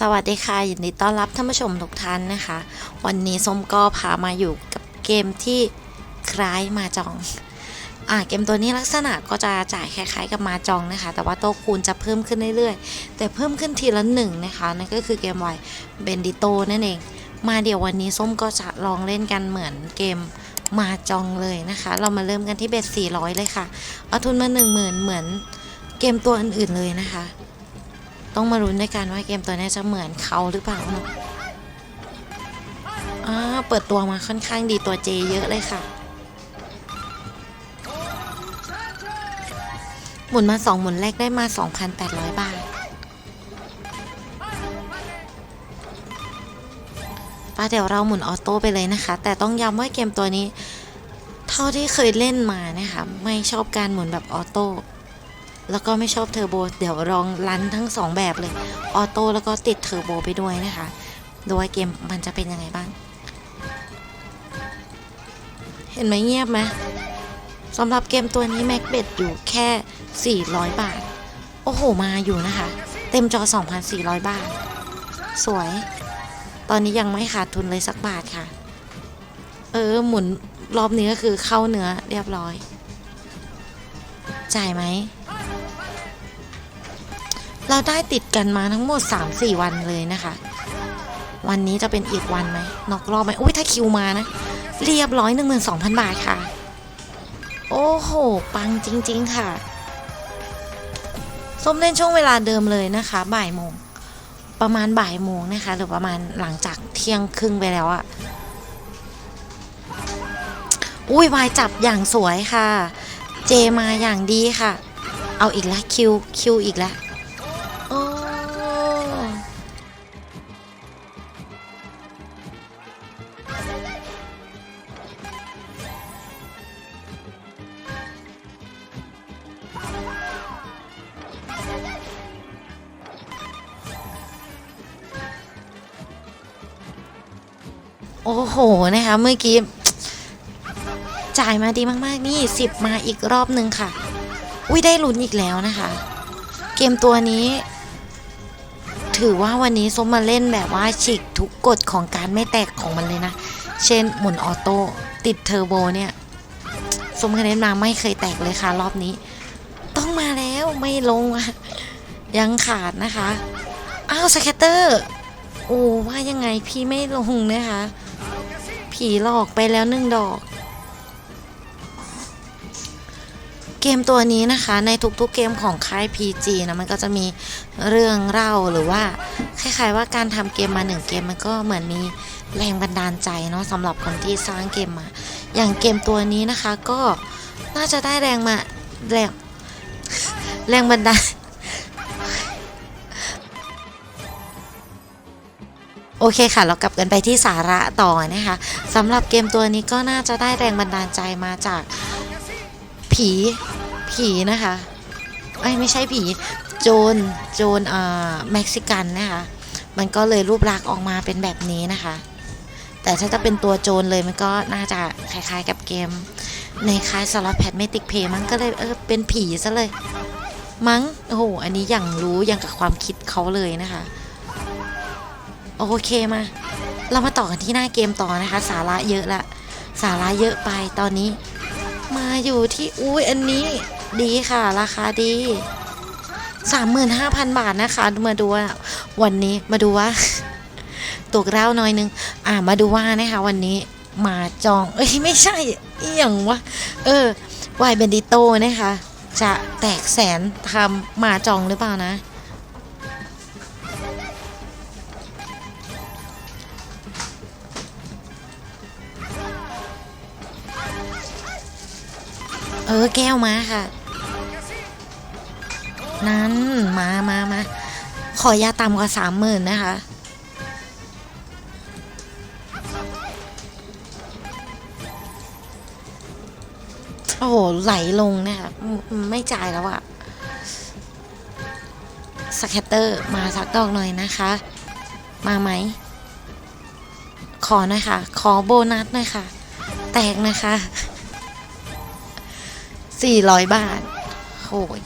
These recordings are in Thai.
สวัสดีค่ะยินดีต้อนรับท่านผู้ชมทุกท่านนะคะ วันนี้ส้มก็พามาอยู่กับเกมที่คล้ายมาจองอ่าเกมตัวนี้ลักษณะก็จะจ่ายคล้ายๆกับมาจองนะคะ แต่ว่าโต๊ะคูณจะเพิ่มขึ้นเรื่อยๆ แต่เพิ่มขึ้นทีละหนึ่งนะคะนั่นก็คือเกมไวเบนดิโตนั่นเอง มาเดี๋ยววันนี้ส้มก็จะลองเล่นกันเหมือนเกมมาจองเลยนะคะ เรามาเริ่มกันที่เบ็ด400 เลยค่ะเอาทุนมา 1 0,000 เหมือนเกมตัวอื่นๆเลยนะคะ ต้องมาลุ้นด้วยกันว่าเกมตัวนี้จะเหมือนเขาหรือเปล่าเนอะอ่าเปิดตัวมาค่อนข้างดีตัวเจเยอะเลยค่ะ หมุนมาสองหมุนแรกได้มา 2,800 บาท ป้าเดี๋ยวเราหมุนออโต้ไปเลยนะคะ แต่ต้องย้ำว่าเกมตัวนี้ เท่าที่เคยเล่นมานะคะ ไม่ชอบการหมุนแบบออโต้ แล้วก็ไม่ชอบเทอร์โบเดี๋ยวลองรันทั้งสองแบบเลย ออโต้แล้วก็ติดเทอร์โบไปด้วยนะคะดูว่าเกมมันจะเป็นยังไงบ้าง เห็นไหมเงียบไหมสำหรับเกมตัวนี้แม็กเบ็ดอยู่แค่ 400 บาท โอ้โห มาอยู่นะคะ เต็มจอ 2,400 บาท สวย ตอนนี้ยังไม่ขาดทุนเลยสักบาทค่ะ เออ หมุนรอบนี้ก็คือเข้าเนื้อเรียบร้อย จ่ายไหม เราได้ติดกันมาทั้งหมด 3-4 วันเลยนะคะ วันนี้จะเป็นอีกวันไหมนอกรอบไหมอุ้ยถ้าคิวมานะ เรียบร้อย12,000บาทค่ะ โอ้โห ปังจริง ๆ ค่ะส้มเล่นช่วงเวลาเดิมเลยนะคะ บ่ายโมง ประมาณบ่ายโมงนะคะ หรือประมาณหลังจากเที่ยงครึ่งไปแล้วอะอุ้ยวายจับอย่างสวยค่ะ เจมาอย่างดีค่ะ เอาอีกแล้วคิวคิวอีกแล้ว โอ้โหนะคะเมื่อกี้จ่ายมาดีมากๆนี่สิบมาอีกรอบหนึ่งค่ะ อุ้ยได้ลุ้นอีกแล้วนะคะ เกมตัวนี้ ถือว่าวันนี้ส้มมาเล่นแบบว่าฉีกทุกกฎของการไม่แตกของมันเลยนะ เช่นหมุนออโต้ติดเทอร์โบเนี่ยส้มคะแนนมาไม่เคยแตกเลยค่ะ รอบนี้ ต้องมาแล้วไม่ลงอะยังขาดนะคะ อ้าวสแคตเตอร์ โอ้ว่ายังไงพี่ไม่ลงนะคะ ผีหลอกไปแล้วหนึ่งดอก เกมตัวนี้นะคะ ในทุกๆเกมของค่าย PG นะมันก็จะมีเรื่องเล่าหรือว่าคล้ายๆว่าการทำเกมมาหนึ่งเกมมันก็เหมือนมีแรงบันดาลใจเนาะสำหรับคนที่สร้างเกมมา อย่างเกมตัวนี้นะคะก็น่าจะได้แรงมาแรงแรงบันดาล โอเคค่ะ เรากลับกันไปที่สาระต่อนะคะสำหรับเกมตัวนี้ก็น่าจะได้แรงบันดาลใจมาจากผีผีนะคะไอ้ไม่ใช่ผีโจรโจรอ่าเม็กซิกันนะคะมันก็เลยรูปลักษณ์ออกมาเป็นแบบนี้นะคะ แต่ถ้าจะเป็นตัวโจรเลยมันก็น่าจะคล้ายๆกับเกม ในคล้ายสล็อตแพดเมติกเพย์มันก็เลยเออเป็นผีซะเลย มั้งโอ้โหอันนี้อย่างรู้อย่างกับความคิดเขาเลยนะคะ โอเคมา เรามาต่อกันที่หน้าเกมต่อนะคะ สาระเยอะละ สาระเยอะไปตอนนี้ มาอยู่ที่อุ้ยอันนี้ดีค่ะ ราคาดี 35,000 บาทนะคะ มาดูว่าวันนี้มาดูว่าตกเล่าน้อยนึง อ่ามาดูว่านะคะวันนี้มาจอง เอ้ยไม่ใช่อหย่างวะ เออวายเบนดิโตนะคะ จะแตกแสนทำมาจองหรือเปล่านะ ออแก้วมาค่ะ นั้นมามามาขอยาต่ำกว่าสามหมื่นนะคะ โอ้โห ไหลลงนะคะไม่จ่ายแล้วอะสแคตเตอร์มาสักดอกหน่อยนะคะ มาไหม ขอหน่อยค่ะ ขอโบนัสหน่อยค่ะ แตกนะคะ สี่ร้อยบาทโอ้ย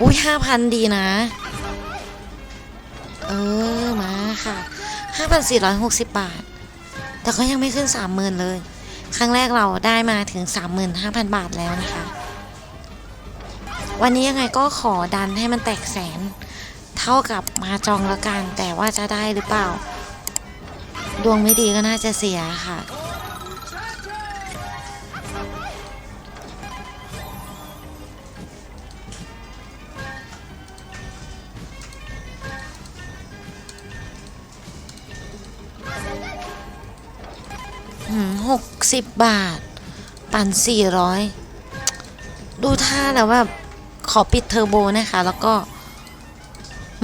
อุ้ยห้าพันดีนะ เออ มาค่ะ5,460บบาท แต่ก็ยังไม่ขึ้น30,000เลย ครั้งแรกเราได้มาถึง35,000บาทแล้วนะคะ วันนี้ยังไงก็ขอดันให้มันแตกแสน เท่ากับมาจองแล้วกัน แต่ว่าจะได้หรือเปล่า ดวงไม่ดีก็น่าจะเสียค่ะ หกสิบบาท ปั่นสี่ร้อยดูท่าแล้วแบบขอปิดเทอร์โบนะคะ แล้วก็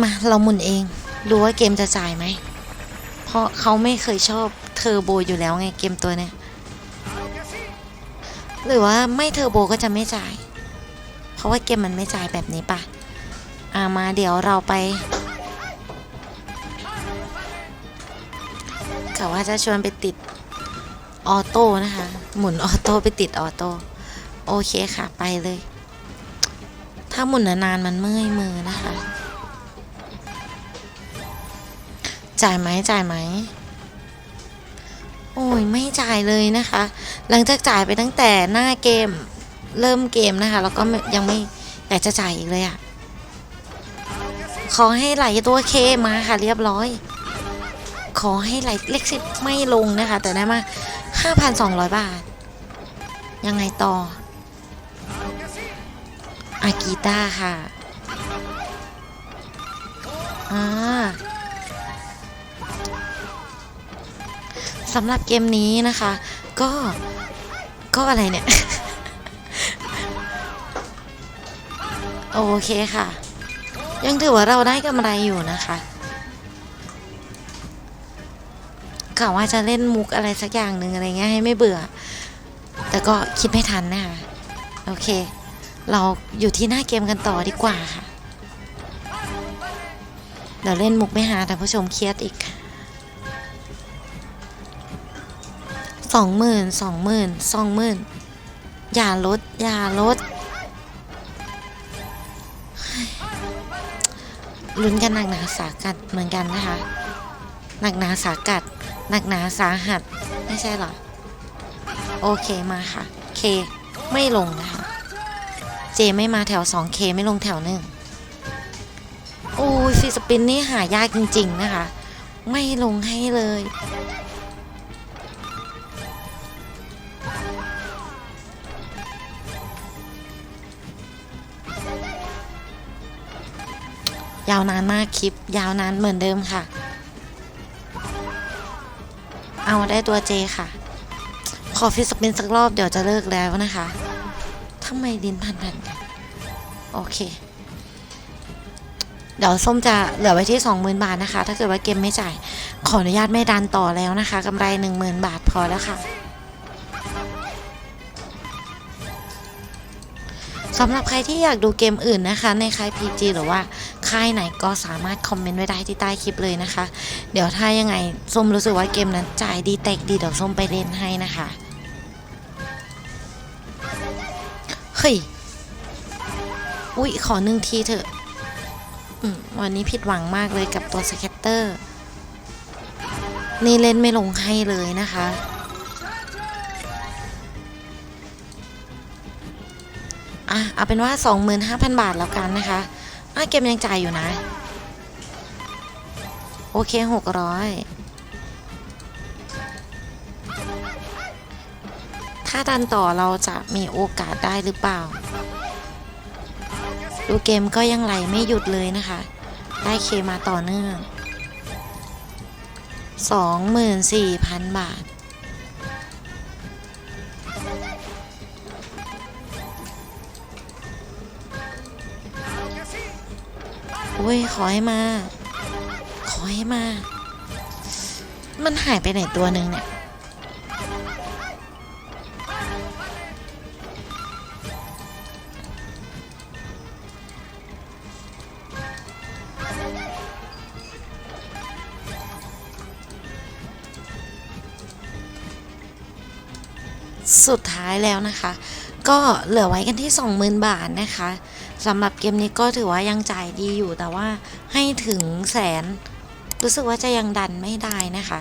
มาเราหมุนเอง ดูว่าเกมจะจ่ายไหม เพราะเขาไม่เคยชอบเทอร์โบอยู่แล้วไงเกมตัวเนี้ยหรือว่าไม่เทอร์โบก็จะไม่จ่าย เพราะว่าเกมมันไม่จ่ายแบบนี้ปะอ่ามาเดี๋ยวเราไปกะว่าจะชวนไปติด ออโต้นะคะ หมุนออโต้ไปติดออโต้โอเคค่ะไปเลย ถ้าหมุนนานๆมันเมื่อยมือนะคะ จ่ายไหมจ่ายไหมโอ้ยไม่จ่ายเลยนะคะ หลังจากจ่ายไปตั้งแต่หน้าเกมเริ่มเกมนะคะ แล้วก็ยังไม่อยากจะจ่ายอีกเลยอะ่ะขอให้ไหลตัวเคมาค่ะเรียบร้อย ขอให้ไหลเลขสิบไม่ลงนะคะ แต่ได้มา 5,200 บาท ยังไงต่อ อากีตาค่ะอ่าสำหรับเกมนี้นะคะ ก็ก็อะไรเนี่ย โอเคค่ะ ยังถือว่าเราได้กำไรอยู่นะคะ กะว่าจะเล่นมุกอะไรสักอย่างหนึ่งอะไรเงี้ยให้ไม่เบื่อ แต่ก็คิดไม่ทันนะคะโอเค เราอยู่ที่หน้าเกมกันต่อดีกว่าค่ะเดี๋ยวเล่นมุกไม่หาแต่ผู้ชมเครียดอีกสองหมื่นสองหมื่นสองหมื่นอย่าลด อย่าลดลุ้นกันหนักหนาสากัดเหมือนกันนะคะ หนักหนาสากัด หนักหนาสาหัส ไม่ใช่หรอ โอเคมาค่ะ เค ไม่ลงนะคะ เจไม่มาแถว 2K ไม่ลงแถวหนึ่งโอ้ยฟีสปินนี่หายากจริง ๆ นะคะ ไม่ลงให้เลย ยาวนานมากคลิป ยาวนานเหมือนเดิมค่ะ เอาได้ตัวเจค่ะ ขอฟิสปินสักรอบเดี๋ยวจะเลิกแล้วนะคะทำไมดินพันพันกันโอเค เดี๋ยวส้มจะเหลือไว้ที่ 20,000 บาทนะคะ ถ้าเกิดว่าเกมไม่จ่าย ขออนุญาตไม่ดันต่อแล้วนะคะกำไร 10,000 บาทพอแล้วค่ะสำหรับใครที่อยากดูเกมอื่นนะคะ ในค่าย PG หรือว่า ค่ายไหนก็สามารถคอมเมนต์ไว้ได้ที่ใต้คลิปเลยนะคะ เดี๋ยวถ้ายังไงส้มรู้สึกว่าเกมนั้นจ่ายดีแตกดีเดี๋ยวส้มไปเล่นให้นะคะเฮ้ยอุ๊ยขอหนึ่งทีเถอะอมวันนี้ผิดหวังมากเลยกับตัวสเก็ตเตอร์ นี่เล่นไม่ลงให้เลยนะคะ อะ เอาเป็นว่า 25,000 บาทแล้วกันนะคะ อะเกมยังจ่ายอยู่นะ โอเค600ถ้าดันต่อเราจะมีโอกาสได้หรือเปล่า ดูเกมก็ยังไหลไม่หยุดเลยนะคะ ได้เคมาต่อเนื่อง 24,000 บาทุ้ยขอให้มา ขอให้มา มันหายไปไหนตัวหนึ่งเนี่ยสุดท้ายแล้วนะคะ ก็เหลือไว้กันที่ 20,000 บาทนะคะ สำหรับเกมนี้ก็ถือว่ายังจ่ายดีอยู่แต่ว่าให้ถึงแสน รู้สึกว่าจะยังดันไม่ได้นะคะ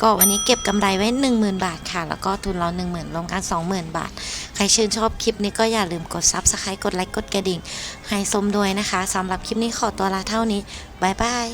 ก็วันนี้เก็บกำไรไว้ 10,000 บาทค่ะ แล้วก็ทุนเรา 10,000รวมกัน 20,000 บาท ใครชื่นชอบคลิปนี้ก็อย่าลืมกด Subscribe กดไลค์กดกระดิ่งให้สมด้วยนะคะสำหรับคลิปนี้ขอตัวลาเท่านี้บ๊ายบาย